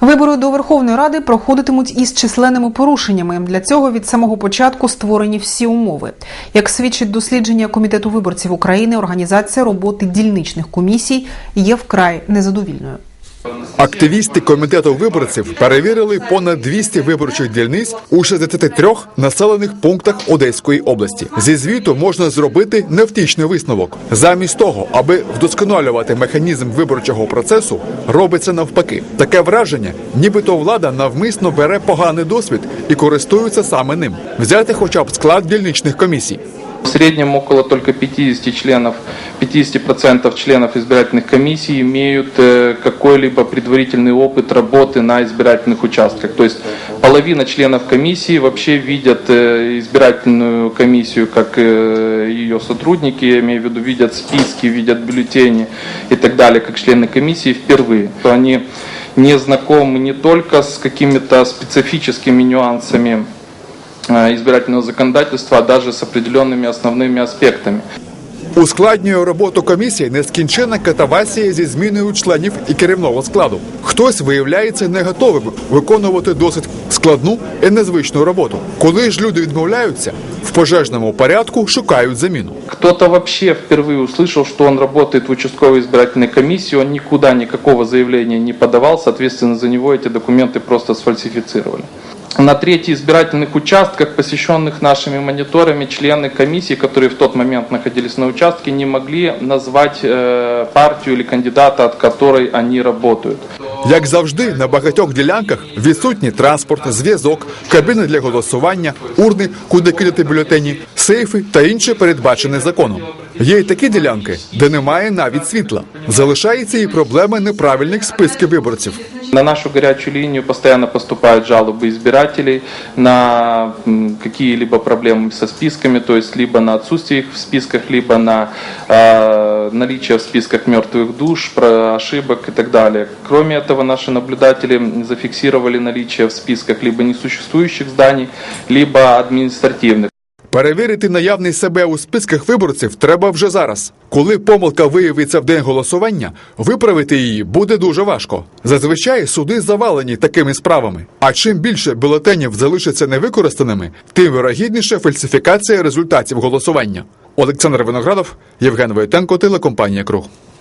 Вибори до Верховної Ради проходитимуть із численними порушеннями. Для цього від самого початку створені всі умови. Як свідчить дослідження комітету виборців України, організація роботи дільничних комісій є вкрай незадовільною. Активісти комітету виборців перевірили понад 200 виборчих дільниць у 63 населених пунктах Одеської області. Зі звіту можна зробити невтішний висновок. Замість того, аби вдосконалювати механізм виборчого процесу, робиться навпаки. Таке враження, нібито влада навмисно бере поганий досвід і користується саме ним. Взяти хоча б склад дільничних комісій. В среднем около только 50 членов, 50% членов избирательных комиссий имеют э, какой-либо предварительный опыт работы на избирательных участках. То есть половина членов комиссии вообще видят э, избирательную комиссию как э, ее сотрудники, я имею в виду, видят списки, видят бюллетени и так далее, как члены комиссии впервые. Они не знакомы не только с какими-то специфическими нюансами избирательного законодательства, а даже с определенными основными аспектами. Ускладнює роботу комісії нескінченна катавасія зі зміною членів і керівного складу. Хтось виявляється не готовим виконувати досить складну і незвичну роботу. Коли ж люди відмовляються, в пожежному порядку шукають заміну. Кто-то вообще впервые услышал, что он работает в участковой избирательной комиссии, он никуда никакого заявления не подавал, соответственно, за него эти документы просто сфальсифицировали. На трети избирательных участках, посещенных нашими мониторами, члены комиссии, которые в тот момент находились на участке, не могли назвать э, партию или кандидата, от которой они работают. Як завжди, на багатьох ділянках відсутній транспорт, зв'язок, кабіни для голосування, урни, куди кидати бюлетені, сейфи та інше передбачене законом. Є й такі ділянки, де немає навіть світла. Залишається і проблема неправильних списків виборців. На нашу горячую линию постоянно поступают жалобы избирателей на м, какие-либо проблемы со списками, то есть либо на отсутствие их в списках, либо на э, наличие в списках мертвых душ, про ошибок и так далее. Кроме этого, наши наблюдатели зафиксировали наличие в списках либо несуществующих зданий, либо административных. Перевірити наявність себе у списках виборців треба вже зараз. Коли помилка виявиться в день голосування, виправити її буде дуже важко. Зазвичай суди завалені такими справами. А чим більше бюлетенів залишаться невикористаними, тим вирогідніше фальсифікація результатів голосування. Олександр Виноградов, Євген Войтенко, телекомпанія Круг.